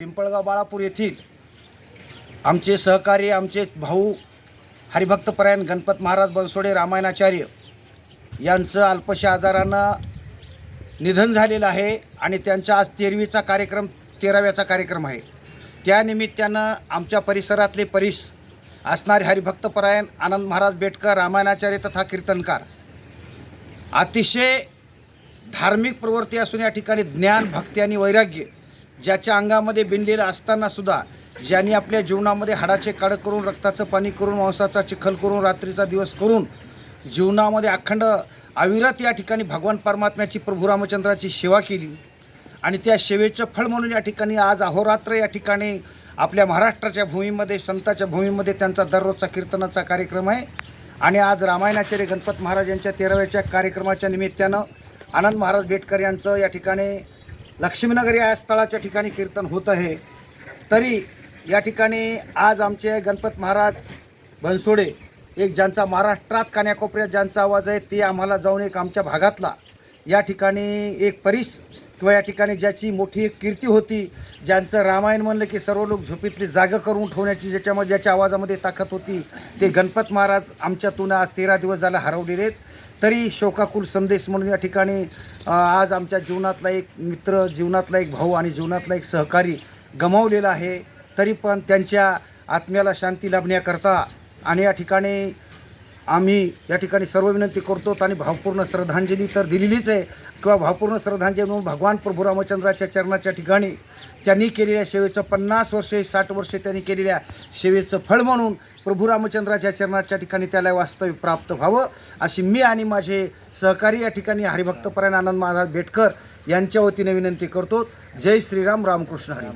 पिंपळगाव बाळापूर येथील आमचे सहकारी आमचे भाऊ हरिभक्तपरायण गणपत महाराज बनसोडे रामायणाचार्य यांचं अल्पशा आजारानं निधन झालेलं आहे आणि त्यांचा आज तेरवीचा कार्यक्रम तेराव्याचा कार्यक्रम आहे. त्यानिमित्तानं आमच्या परिसरातले परिस असणारे हरिभक्तपरायण आनंद महाराज बेटकर रामायणाचार्य तथा कीर्तनकार. अतिशय धार्मिक प्रवृत्ती असून या ठिकाणी ज्ञान भक्ती आणि वैराग्य ज्याच्या अंगामध्ये बिनलेलं असताना सुद्धा ज्यांनी आपल्या जीवनामध्ये हाडाचे काळं करून रक्ताचं पाणी करून मांसाचा चिखल करून रात्रीचा दिवस करून जीवनामध्ये अखंड अविरत या ठिकाणी भगवान परमात्म्याची प्रभू रामचंद्राची सेवा केली. आणि त्या सेवेचं फळ म्हणून या ठिकाणी आज अहोरात्र या ठिकाणी आपल्या महाराष्ट्राच्या भूमीमध्ये संताच्या भूमीमध्ये त्यांचा दररोजचा कीर्तनाचा कार्यक्रम आहे. आणि आज रामायणाचार्य गणपत महाराज यांच्या तेराव्याच्या कार्यक्रमाच्या निमित्तानं आनंद महाराज बेटकर यांचं या ठिकाणी लक्ष्मीनगर या स्थळाच्या ठिकाणी कीर्तन होत आहे. तरी या ठिकाणी आज आमचे गणपत महाराज बनसोडे एक ज्यांचा महाराष्ट्रात कान्याकोपऱ्यात ज्यांचा आवाज आहे ते आम्हाला जाऊन एक आमच्या भागातला या ठिकाणी एक परीस किंवा या ठिकाणी ज्याची मोठी एक कीर्ती होती ज्यांचं रामायण म्हणलं की सर्व लोक झोपीतली जागा करून ठेवण्याची ज्याच्यामध्ये ज्याच्या आवाजामध्ये ताकद होती ते गणपत महाराज आमच्यातून आज तेरा दिवस झाला हरवलेले आहेत. तरी शोकाकुल संदेश म्हणून या ठिकाणी आज आमच्या जीवनातला एक मित्र जीवनातला एक भाऊ आणि जीवनातला एक सहकारी गमावलेला आहे. तरी पण त्यांच्या आत्म्याला शांती लाभण्याकरता आणि या ठिकाणी आम्ही या ठिकाणी सर्व विनंती करतो आणि भावपूर्ण श्रद्धांजली तर दिलेलीच आहे. किंवा भावपूर्ण श्रद्धांजली म्हणून भगवान प्रभू रामचंद्राच्या चरणाच्या ठिकाणी त्यांनी केलेल्या सेवेचं पन्नास वर्षे साठ वर्षे त्यांनी केलेल्या सेवेचं फळ म्हणून प्रभू रामचंद्राच्या चरणाच्या ठिकाणी त्याला वास्तव्य प्राप्त व्हावं. अशी मी आणि माझे सहकारी या ठिकाणी हरिभक्तपरायण आनंद महाराज बेटकर यांच्या वतीने विनंती करतो. जय श्रीराम रामकृष्ण हरी.